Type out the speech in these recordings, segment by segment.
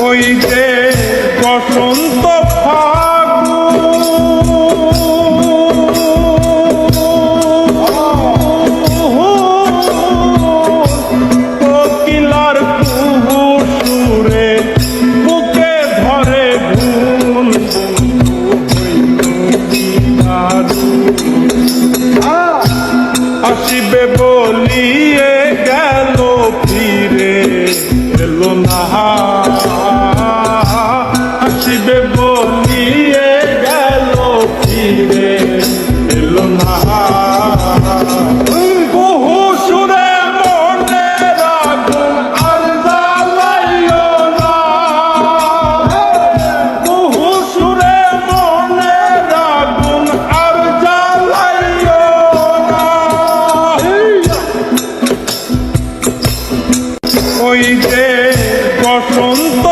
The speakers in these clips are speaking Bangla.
ওই যে বসন্ত যে বসন্ত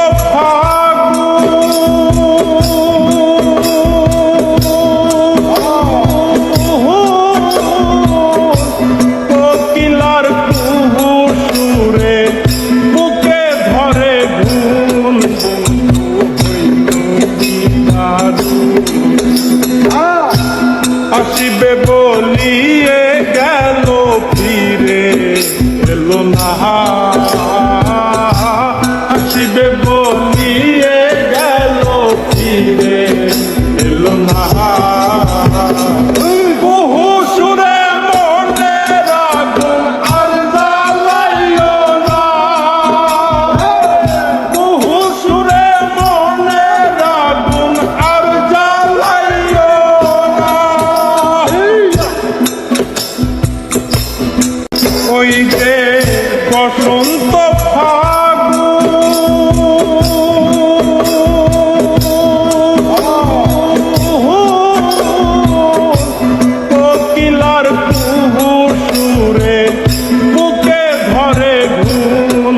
আসিবে বলিয়ে গেল ফিরে এলো না বসন্ত কোকিলার কুহু সুরে বুকে ধরে ঘুম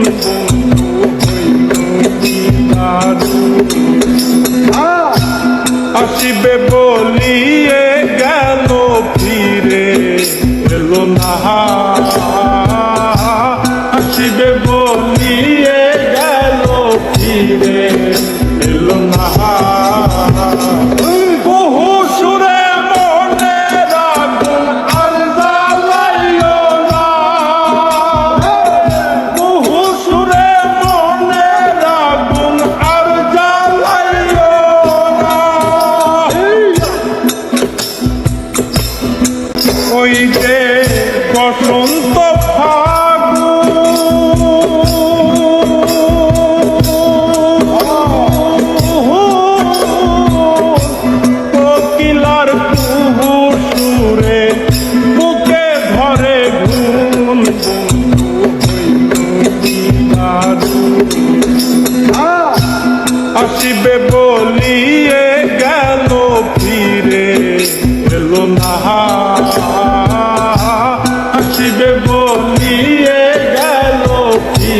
আসিবে বলিয়ে গেল ফিরে এলো না আসিবে বলিয়ে গেল ফিরে, এলো না বহু মনে রাগুন আর জ্বালাইও না। বহু সুরে মনে রাগুন আর জ্বালাইও না। ওই যে বসন্ত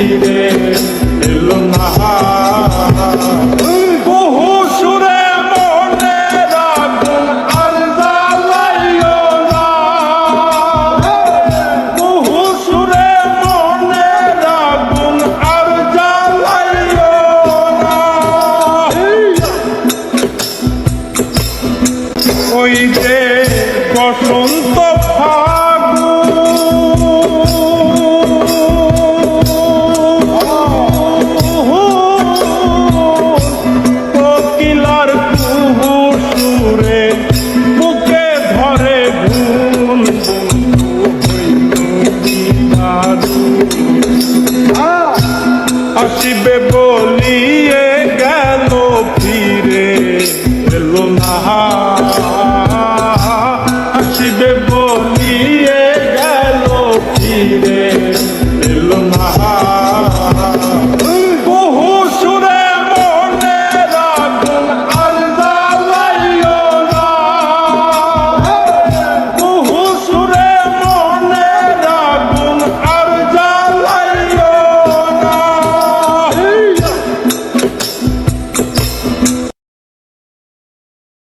ফিরে এলো না আসিবে বলিয়ে গেল ফিরে এলো না। আসিবে বলিয়ে গেল ফিরে।